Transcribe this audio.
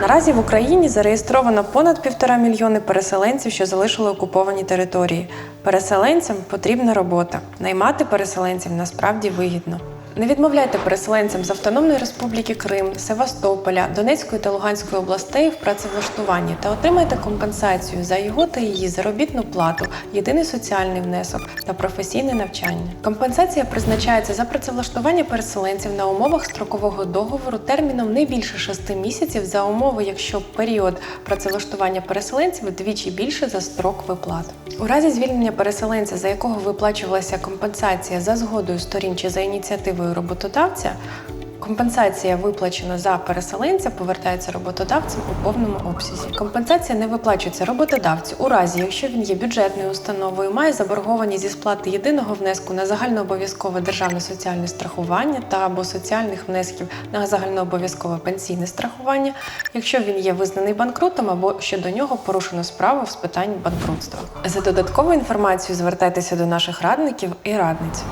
Наразі в Україні зареєстровано понад півтора мільйони переселенців, що залишили окуповані території. Переселенцям потрібна робота. Наймати переселенців насправді вигідно. Не відмовляйте переселенцям з Автономної Республіки Крим, Севастополя, Донецької та Луганської областей в працевлаштуванні та отримайте компенсацію за його та її заробітну плату, єдиний соціальний внесок та професійне навчання. Компенсація призначається за працевлаштування переселенців на умовах строкового договору терміном не більше 6 місяців за умови, якщо період працевлаштування переселенців вдвічі більше за строк виплат. У разі звільнення переселенця, за якого виплачувалася компенсація за згодою сторін чи за ініціативою роботодавця, Компенсація, виплачена за переселенця, повертається роботодавцем у повному обсязі. Компенсація не виплачується роботодавцю у разі, якщо він є бюджетною установою, має заборгованість зі сплати єдиного внеску на загальнообов'язкове державне соціальне страхування та або соціальних внесків на загальнообов'язкове пенсійне страхування, якщо він є визнаний банкрутом або щодо нього порушено справу з питань банкрутства. За додатковою інформацією звертайтеся до наших радників і радниць.